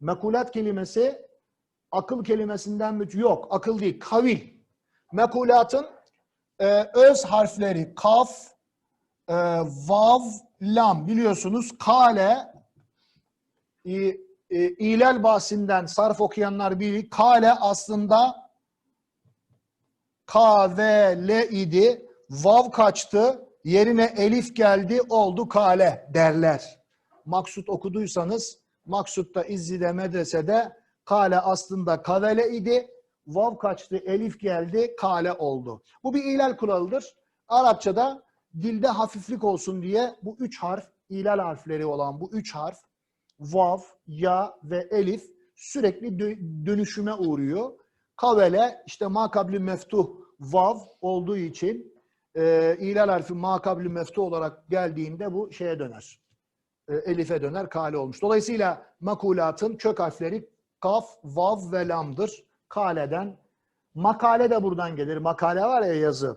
Mekulat kelimesi akıl kelimesinden mi? Yok, akıl değil, kavil. Mekulatın e, öz harfleri kaf, e, vav, lam biliyorsunuz. Kale, e, e, İlal bahsinden sarf okuyanlar bilir. Kale aslında K ve L idi. Vav kaçtı. Yerine elif geldi. Oldu kale derler. Maksut okuduysanız Maksut'ta İzzi'de medresede kale aslında kavele idi. Vav kaçtı. Elif geldi. Kale oldu. Bu bir ilal kuralıdır. Arapçada dilde hafiflik olsun diye bu üç harf, ilal harfleri olan bu üç harf vav, ya ve elif sürekli dö- dönüşüme uğruyor. Kavele işte makabli meftuh vav olduğu için e, ilal harfi makabli meftuh olarak geldiğinde bu şeye döner. E, elife döner, kale olmuş. Dolayısıyla makulatın kök harfleri kaf, vav ve lamdır. Kaleden Makale de buradan gelir. Makale var ya yazı.